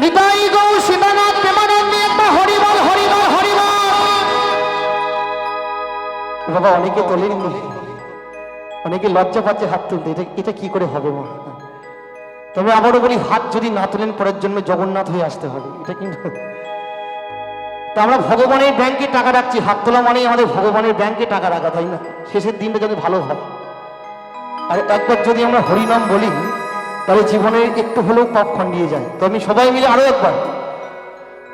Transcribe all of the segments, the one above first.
নিতাই গৌ সীতানাথ প্রেমানন্দ হরিবল হরিবল হরিবল। বাবা, অনেকে অনেকে লজ্জা পাচ্ছে হাত তুলতে। এটা এটা কি করে হবে মা? তবে আবারও বলি হাত যদি না তোলেন, পরের জন্য জগন্নাথ হয়ে আসতে হবে। এটা কিন্তু তা আমরা ভগবানের ব্যাংকে টাকা রাখছি। হাত তোলা মানেই আমাদের ভগবানের ব্যাংকে টাকা রাখা, তাই না? শেষের দিনটা যদি ভালো হয়। আর একবার যদি আমরা হরিনাম বলি তাহলে জীবনে একটু হলেও পাপ খণ্ডিয়ে যায় তো আমি সবাই মিলে আরও একবার।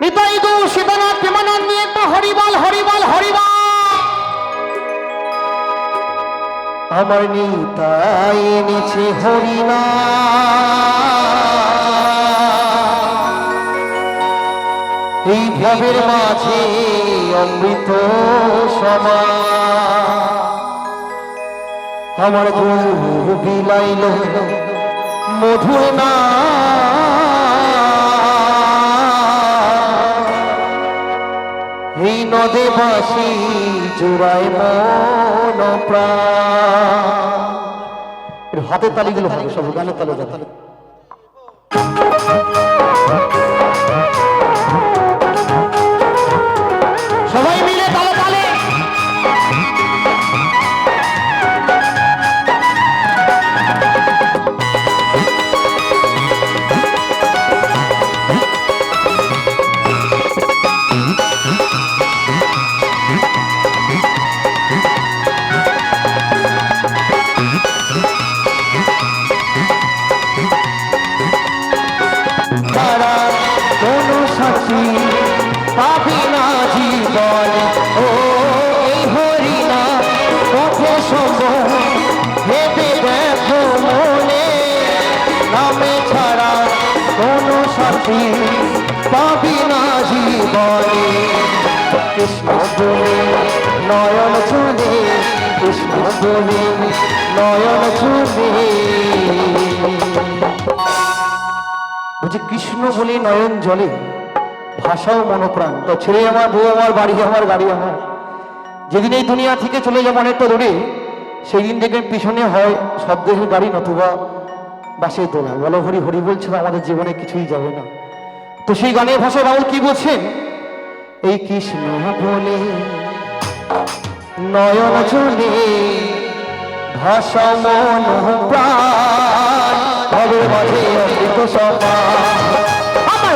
নিতাই গৌ সীতানাথ প্রেমানন্দ একবার হরিবল হরিবল হরিবল। আমার নিতাই এনেছে হরিনা। এই ভাবের মাঝে অমৃত সমা। আমার গুরু বিলাইল। মধুর না এই নদে বাসি জোড়ায় মন প্রাণ। হাতে তালি তালিগুলো হবে, সব গানের তালে যাবে। পাবি না জীবন। ও, এই হরিণা, পথে সব ভেবে দেখো মনে, নামে ছাড়া কোন সাথী পাবি না জীবনে। কৃষ্ণ বলে নয়ন চলে কৃষ্ণ বলে নয়ন চলে বলছে, কৃষ্ণ বলে নয়ন জলে। ভাষাও মনোপ্রাণ। তো ছেলে আমার, বউ আমার, বাড়ি আমার, গাড়ি আমার। যেদিন এই দুনিয়া থেকে চলে যাব অনেকটা দূরে সেই দিন দেখবেন পিছনে হয় শব্দের গাড়ি নতুবা বাসের দোলা বলো হরি হরি বলছে আমাদের জীবনে কিছুই যাবে না। তো সেই গানের ভাষায় বাউল কি বলছেন? এই কৃষ্ণ বলে, নয়ন চলে ভাষা মন প্রাণ ভবের মাঝে অমৃত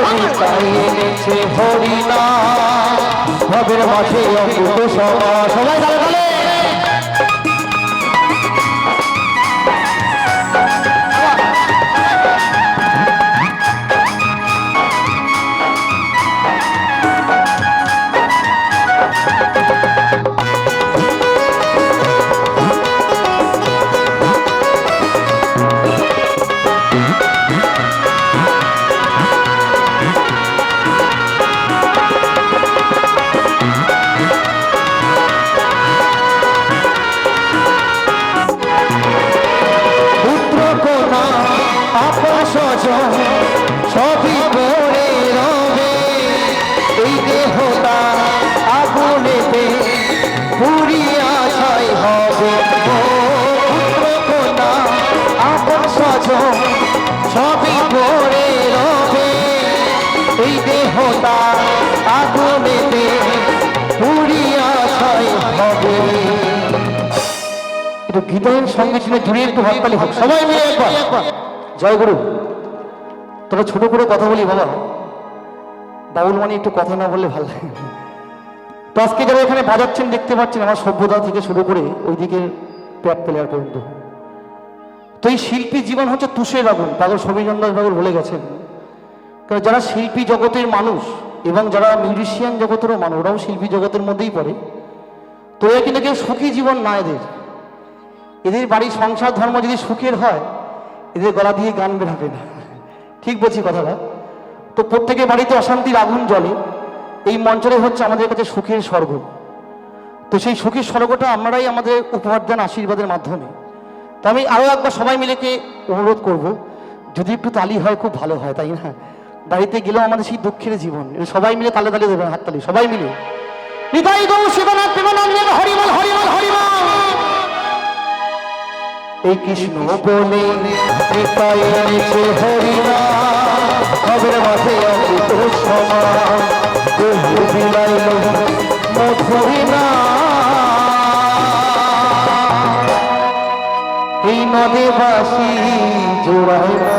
আমার হরিণা ভবের মাঝে অমৃত সবাই আপন স্বজন সবই পড়ে রবে। এই দেহটা আগুনেতে পুরিয়া ছাই হবে। ও পুত্র কোনা আপন স্বজন সবই পড়ে রবে। এই দেহটা আগুনেতে পুরিয়া ছাই হবে। একটু গীতায়ের সঙ্গে ছিল জুড়ে একটু হাততালি হোক। সবাই মিলে একবার। জয় গুরু। তবে ছোট করে কথা বলি বাবা। বাউল মানে একটু কথা না বললে ভালো লাগে। তো আজকে যারা এখানে বাজাচ্ছেন, দেখতে পাচ্ছেন, আমার সভ্যতা থেকে শুরু করে ওইদিকে প্যাট প্লেয়ার পর্যন্ত। তো এই শিল্পী জীবন হচ্ছে তুষের আগুন, পাগল সবিচন্দ্র পাগল বলে গেছেন। কারণ যারা শিল্পী জগতের মানুষ এবং যারা মিউজিশিয়ান জগতেরও মানুষ, ওরাও শিল্পী জগতের মধ্যেই পড়ে। তো এরা কিন্তু কেউ সুখী জীবন না এদের। এদের বাড়ির সংসার ধর্ম যদি সুখের হয় এদের গলা দিয়ে গান বেরাবে না। ঠিক বলছি কথাটা। তো প্রত্যেকের বাড়িতে অশান্তির আগুন জ্বলে। এই মঞ্চটাই হচ্ছে আমাদের কাছে সুখের স্বর্গ। তো সেই সুখের স্বর্গটা আমরাই আমাদের উপহার দেন আশীর্বাদের মাধ্যমে। তো আমি আরও একবার সবাই মিলেকে অনুরোধ করব, যদি একটু তালি হয় খুব ভালো হয়, তাই না? বাড়িতে গেলেও আমাদের সেই দুঃখের জীবন। সবাই মিলে তালে তালে দেবেন হাততালি সবাই মিলে। হরিবল হরিবল হরিবল এই কৃষ্ণ বলে নিতাই এনেছে হরিনা খবর মাঠে অমৃত সমান বিলাইল মধুরিনা এই নদে বাসি জোড়ায়